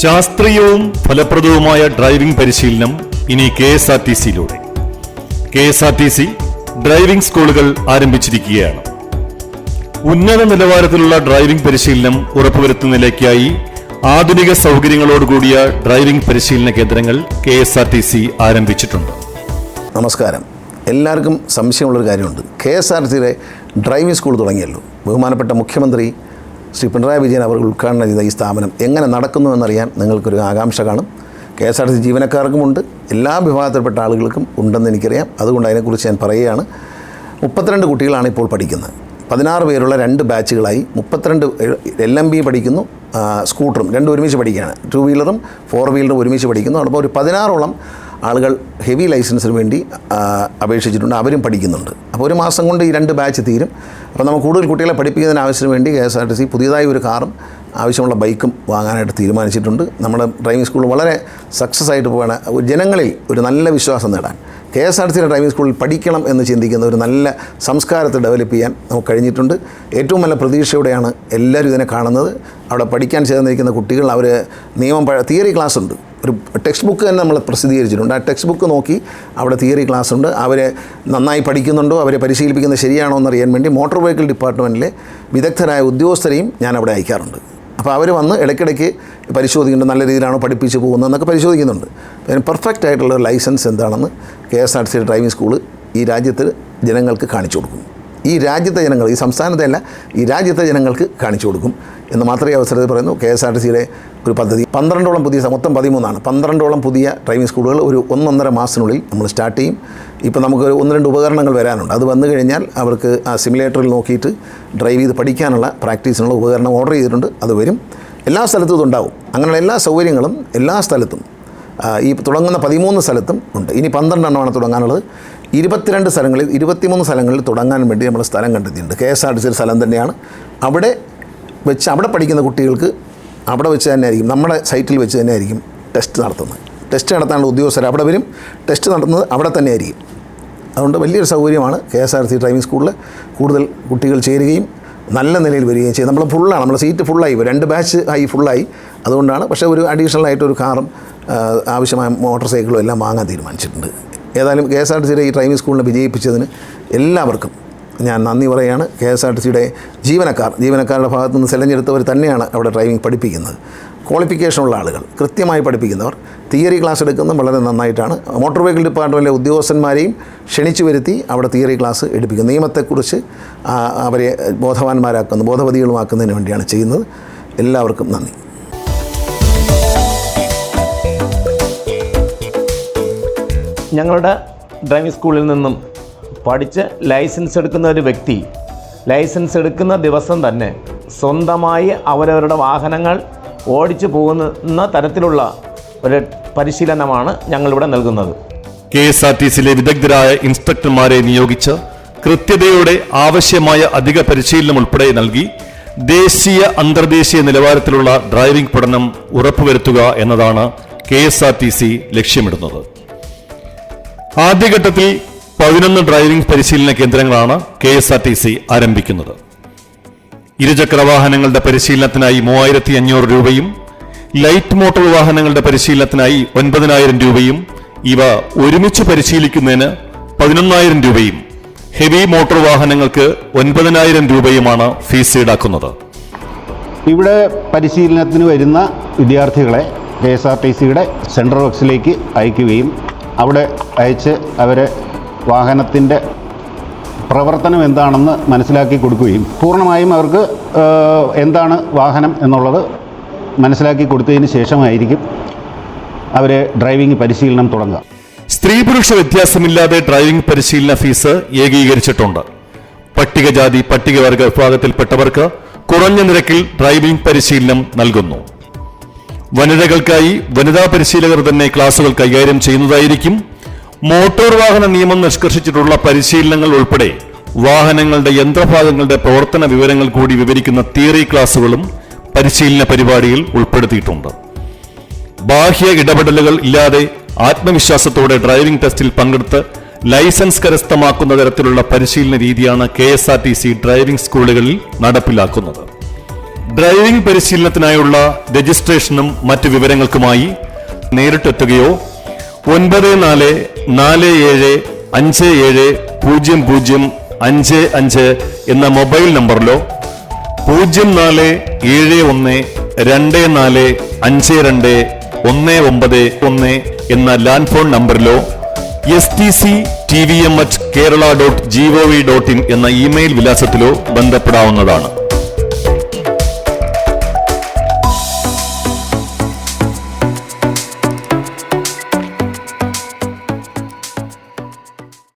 ശാസ്ത്രീയവും ഫലപ്രദവുമായ ഡ്രൈവിംഗ് പരിശീലനം ഇനി K S R T സിയിലൂടെ. K S R T C driving സ്കൂളുകൾ ആരംഭിച്ചിരിക്കുകയാണ്. ഉന്നത നിലവാരത്തിലുള്ള ഡ്രൈവിംഗ് പരിശീലനം ഉറപ്പുവരുത്തുന്നതിലേക്കായി ആധുനിക സൗകര്യങ്ങളോടുകൂടിയ ഡ്രൈവിംഗ് പരിശീലന കേന്ദ്രങ്ങൾ K S R T C ആരംഭിച്ചിട്ടുണ്ട്. നമസ്കാരം. എല്ലാവർക്കും സംശയമുള്ളൊരു കാര്യമുണ്ട്. കെ എസ് ആർ സിയുടെ ഡ്രൈവിംഗ് സ്കൂൾ തുടങ്ങിയല്ലോ. ബഹുമാനപ്പെട്ട മുഖ്യമന്ത്രി ശ്രീ പിണറായി വിജയൻ അവർ ഉദ്ഘാടനം ചെയ്ത ഈ സ്ഥാപനം എങ്ങനെ നടക്കുന്നു എന്നറിയാൻ നിങ്ങൾക്കൊരു ആകാംക്ഷ കാണും. K S R T C ജീവനക്കാർക്കുമുണ്ട് എല്ലാ വിഭാഗത്തിൽപ്പെട്ട ആളുകൾക്കും ഉണ്ടെന്ന് എനിക്കറിയാം. അതുകൊണ്ട് അതിനെക്കുറിച്ച് ഞാൻ പറയുകയാണ്. മുപ്പത്തിരണ്ട് കുട്ടികളാണ് ഇപ്പോൾ പഠിക്കുന്നത്. പതിനാറ് പേരുള്ള രണ്ട് ബാച്ചുകളായി മുപ്പത്തിരണ്ട് എൽ എം ബി പഠിക്കുന്നു സ്കൂട്ടറും. രണ്ടും ഒരുമിച്ച് പഠിക്കുകയാണ്. ടു വീലറും ഫോർ വീലറും ഒരുമിച്ച് പഠിക്കുന്നു. അപ്പോൾ ഒരു പതിനാറോളം ആളുകൾ ഹെവി ലൈസൻസിന് വേണ്ടി അപേക്ഷിച്ചിട്ടുണ്ട്. അവരും പഠിക്കുന്നുണ്ട്. അപ്പോൾ ഒരു മാസം കൊണ്ട് ഈ രണ്ട് ബാച്ച് തീരും. അപ്പോൾ നമ്മൾ കൂടുതൽ കുട്ടികളെ പഠിപ്പിക്കുന്നതിന് ആവശ്യത്തിന് വേണ്ടി K S R T C പുതിയതായി ഒരു കാറും ആവശ്യമുള്ള ബൈക്കും വാങ്ങാനായിട്ട് തീരുമാനിച്ചിട്ടുണ്ട്. നമ്മുടെ ഡ്രൈവിംഗ് സ്കൂൾ വളരെ സക്സസ് ആയിട്ട് പോവാണ്. ജനങ്ങളിൽ ഒരു നല്ല വിശ്വാസം നേടാൻ. കെ എസ് ആർ സിയുടെ ഡ്രൈവിംഗ് സ്കൂളിൽ പഠിക്കണം എന്ന് ചിന്തിക്കുന്ന ഒരു നല്ല സംസ്കാരത്തെ ഡെവലപ്പ് ചെയ്യാൻ നമുക്ക് കഴിഞ്ഞിട്ടുണ്ട്. ഏറ്റവും നല്ല പ്രതീക്ഷയോടെയാണ് എല്ലാവരും ഇതിനെ കാണുന്നത്. അവിടെ പഠിക്കാൻ ചേർന്നിരിക്കുന്ന കുട്ടികൾ അവർ നിയമം തിയറി ക്ലാസ് ഉണ്ട്. ഒരു ടെക്സ്റ്റ് ബുക്ക് തന്നെ നമ്മൾ പ്രസിദ്ധീകരിച്ചിട്ടുണ്ട്. ആ ടെക്സ്റ്റ് ബുക്ക് നോക്കി അവിടെ തിയറി ക്ലാസ് ഉണ്ട്. അവരെ നന്നായി പഠിക്കുന്നുണ്ടോ അവരെ പരിശീലിപ്പിക്കുന്നത് ശരിയാണോ എന്നറിയാൻ വേണ്ടി മോട്ടോർ വെഹിക്കിൾ ഡിപ്പാർട്ട്മെന്റിലെ വിദഗ്ധരായ ഉദ്യോഗസ്ഥരെയും ഞാൻ അവിടെ അയക്കാറുണ്ട്. അപ്പോൾ അവർ വന്ന് ഇടയ്ക്കിടയ്ക്ക് പരിശോധിക്കുന്നുണ്ട് നല്ല രീതിയിലാണോ പഠിപ്പിച്ച് പോകുന്നതെന്നൊക്കെ പരിശോധിക്കുന്നുണ്ട്. അതിന് പെർഫെക്റ്റ് ആയിട്ടുള്ള ലൈസൻസ് എന്താണെന്ന് K S R C driving school ഈ രാജ്യത്തിൽ ജനങ്ങൾക്ക് കാണിച്ചു കൊടുക്കും ഈ രാജ്യത്തെ ജനങ്ങൾ ഈ സംസ്ഥാനത്തെ അല്ല ഈ രാജ്യത്തെ ജനങ്ങൾക്ക് കാണിച്ചു കൊടുക്കും എന്ന് മാത്രമേ അവസരത്തിൽ പറയുന്നു. കെ എസ് ആർ ടി സിയുടെ ഒരു പദ്ധതി. പന്ത്രണ്ടോളം പുതിയ മൊത്തം പതിമൂന്നാണ്. പന്ത്രണ്ടോളം പുതിയ ഡ്രൈവിംഗ് സ്കൂളുകൾ ഒരു ഒന്നൊന്നര മാസത്തിനുള്ളിൽ നമ്മൾ സ്റ്റാർട്ട് ചെയ്യും. ഇപ്പോൾ നമുക്ക് ഒന്ന് രണ്ട് ഉപകരണങ്ങൾ വരാനുണ്ട്. അത് വന്നു കഴിഞ്ഞാൽ അവർക്ക് ആ സിമുലേറ്ററിൽ നോക്കിയിട്ട് ഡ്രൈവ് ചെയ്ത് പഠിക്കാനുള്ള പ്രാക്ടീസിനുള്ള ഉപകരണം ഓർഡർ ചെയ്തിട്ടുണ്ട്. അത് വരും. എല്ലാ സ്ഥലത്തും ഇതുണ്ടാവും അങ്ങനെയുള്ള എല്ലാ സൗകര്യങ്ങളും എല്ലാ സ്ഥലത്തും ഈ തുടങ്ങുന്ന പതിമൂന്ന് സ്ഥലത്തും ഉണ്ട്. ഇനി പന്ത്രണ്ടെണ്ണമാണ് തുടങ്ങാനുള്ളത്. ഇരുപത്തിരണ്ട് സ്ഥലങ്ങളിൽ ഇരുപത്തിമൂന്ന് സ്ഥലങ്ങളിൽ തുടങ്ങാൻ വേണ്ടി നമ്മൾ സ്ഥലം കണ്ടെത്തിയിട്ടുണ്ട്. K S R T C സ്ഥലം തന്നെയാണ്. അവിടെ വെച്ച് അവിടെ പഠിക്കുന്ന കുട്ടികൾക്ക് അവിടെ വെച്ച് തന്നെ ആയിരിക്കും നമ്മുടെ സൈറ്റിൽ വെച്ച് തന്നെ ആയിരിക്കും ടെസ്റ്റ് നടത്തുന്നത്. ടെസ്റ്റ് നടത്താനുള്ള ഉദ്യോഗസ്ഥർ അവിടെ വരും ടെസ്റ്റ് നടത്തുന്നത് അവിടെ തന്നെ ആയിരിക്കും അതുകൊണ്ട് വലിയൊരു സൗകര്യമാണ് K S R C driving സ്കൂളിൽ കൂടുതൽ കുട്ടികൾ ചേരുകയും നല്ല നിലയിൽ വരികയും ചെയ്യും നമ്മൾ ഫുള്ളാണ് നമ്മൾ സീറ്റ് ഫുള്ളായി രണ്ട് ബാച്ച് ആയി ഫുള്ളായി അതുകൊണ്ടാണ് പക്ഷേ ഒരു അഡീഷണൽ ആയിട്ട് ഒരു കാറും ആവശ്യമായ മോട്ടോർ സൈക്കിളും എല്ലാം വാങ്ങാൻ തീരുമാനിച്ചിട്ടുണ്ട്. ഏതായാലും കെ എസ് ആർ ടി സിയുടെ ഈ ഡ്രൈവിംഗ് സ്കൂളിനെ വിജയിപ്പിച്ചതിന് എല്ലാവർക്കും ഞാൻ നന്ദി പറയുകയാണ്. കെ എസ് ആർ ടി സിയുടെ ജീവനക്കാർ ജീവനക്കാരുടെ ഭാഗത്തു നിന്ന് സെലഞ്ഞെടുത്തവർ തന്നെയാണ് അവിടെ ഡ്രൈവിംഗ് പഠിപ്പിക്കുന്നത്. ക്വാളിഫിക്കേഷനുള്ള ആളുകൾ കൃത്യമായി പഠിപ്പിക്കുന്നവർ തിയറി ക്ലാസ് എടുക്കുന്നത് വളരെ നന്നായിട്ടാണ്. മോട്ടോർ വെഹിക്കിൾ ഡിപ്പാർട്ട്മെന്റിലെ ഉദ്യോഗസ്ഥന്മാരെയും ക്ഷണിച്ചു വരുത്തി അവിടെ തിയറി ക്ലാസ് എടുപ്പിക്കും നിയമത്തെക്കുറിച്ച് അവരെ ബോധവാന്മാരാക്കുന്നു ബോധവതികളുമാക്കുന്നതിന് വേണ്ടിയാണ് ചെയ്യുന്നത്. എല്ലാവർക്കും നന്ദി. ഞങ്ങളുടെ ഡ്രൈവിംഗ് സ്കൂളിൽ നിന്നും പഠിച്ച് ലൈസൻസ് എടുക്കുന്ന ഒരു വ്യക്തി ലൈസൻസ് എടുക്കുന്ന ദിവസം തന്നെ സ്വന്തമായി അവരവരുടെ വാഹനങ്ങൾ ഓടിച്ചു പോകുന്ന തരത്തിലുള്ള ഒരു പരിശീലനമാണ് ഞങ്ങളിവിടെ നൽകുന്നത്. കെ എസ് ആർ ടി സിയിലെ വിദഗ്ധരായ ഇൻസ്ട്രക്ടർമാരെ നിയോഗിച്ച് കൃത്യതയോടെ ആവശ്യമായ അധിക പരിശീലനം ഉൾപ്പെടെ നൽകി ദേശീയ അന്തർദേശീയ നിലവാരത്തിലുള്ള ഡ്രൈവിംഗ് പഠനം ഉറപ്പുവരുത്തുക എന്നതാണ് K S R T C ലക്ഷ്യമിടുന്നത്. ആദ്യഘട്ടത്തിൽ പതിനൊന്ന് ഡ്രൈവിംഗ് പരിശീലന കേന്ദ്രങ്ങളാണ് K S R T C ആരംഭിക്കുന്നത്. ഇരുചക്ര വാഹനങ്ങളുടെ പരിശീലനത്തിനായി മൂവായിരത്തി അഞ്ഞൂറ് രൂപയും ലൈറ്റ് മോട്ടോർ വാഹനങ്ങളുടെ പരിശീലനത്തിനായി ഒൻപതിനായിരം രൂപയും ഇവ ഒരുമിച്ച് പരിശീലിക്കുന്നതിന് പതിനൊന്നായിരം രൂപയും ഹെവി മോട്ടോർ വാഹനങ്ങൾക്ക് ഒൻപതിനായിരം രൂപയുമാണ് ഫീസ് ഈടാക്കുന്നത്. ഇവിടെ പരിശീലനത്തിന് വരുന്ന വിദ്യാർത്ഥികളെ കെ എസ് ആർ ടി സിയുടെ സെൻട്രൽ ബോക്സിലേക്ക് അയക്കുകയും അവിടെ അയച്ച് അവരെ വാഹനത്തിന്റെ പ്രവർത്തനം എന്താണെന്ന് മനസ്സിലാക്കി കൊടുക്കുകയും പൂർണമായും അവർക്ക് എന്താണ് വാഹനം എന്നുള്ളത് മനസ്സിലാക്കി കൊടുത്തതിന് ശേഷമായിരിക്കും അവരെ ഡ്രൈവിംഗ് പരിശീലനം തുടങ്ങുക. സ്ത്രീ പുരുഷ വ്യത്യാസമില്ലാതെ ഡ്രൈവിംഗ് പരിശീലന ഫീസ് ഏകീകരിച്ചിട്ടുണ്ട്. പട്ടികജാതി പട്ടികവർഗ വിഭാഗത്തിൽപ്പെട്ടവർക്ക് കുറഞ്ഞ നിരക്കിൽ ഡ്രൈവിംഗ് പരിശീലനം നൽകുന്നു. വനിതകൾക്കായി വനിതാ പരിശീലകർ തന്നെ ക്ലാസുകൾ കൈകാര്യം ചെയ്യുന്നതായിരിക്കും. മോട്ടോർ വാഹന നിയമം നിഷ്കർഷിച്ചിട്ടുള്ള പരിശീലനങ്ങൾ ഉൾപ്പെടെ വാഹനങ്ങളുടെ യന്ത്രഭാഗങ്ങളുടെ പ്രവർത്തന വിവരങ്ങൾ കൂടി വിവരിക്കുന്ന തിയറി ക്ലാസുകളും പരിശീലന പരിപാടിയിൽ ഉൾപ്പെടുത്തിയിട്ടുണ്ട്. ബാഹ്യ ഇടപെടലുകൾ ഇല്ലാതെ ആത്മവിശ്വാസത്തോടെ ഡ്രൈവിംഗ് ടെസ്റ്റിൽ പങ്കെടുത്ത് ലൈസൻസ് കരസ്ഥമാക്കുന്ന തരത്തിലുള്ള പരിശീലന രീതിയാണ് കെ ഡ്രൈവിംഗ് സ്കൂളുകളിൽ നടപ്പിലാക്കുന്നത്. ഡ്രൈവിംഗ് പരിശീലനത്തിനായുള്ള രജിസ്ട്രേഷനും മറ്റു വിവരങ്ങൾക്കുമായി നേരിട്ടെത്തുകയോ ഒൻപത് നാല് നാല് ഏഴ് അഞ്ച് ഏഴ് പൂജ്യം പൂജ്യം അഞ്ച് അഞ്ച് എന്ന മൊബൈൽ നമ്പറിലോ പൂജ്യം നാല് ഏഴ് ഒന്ന് രണ്ട് നാല് അഞ്ച് രണ്ട് ഒന്ന് ഒമ്പത് ഒന്ന് എന്ന land phone നമ്പറിലോ S T C T V M H Kerala dot G O V dot in എന്ന ഇമെയിൽ വിലാസത്തിലോ ബന്ധപ്പെടാവുന്നതാണ്.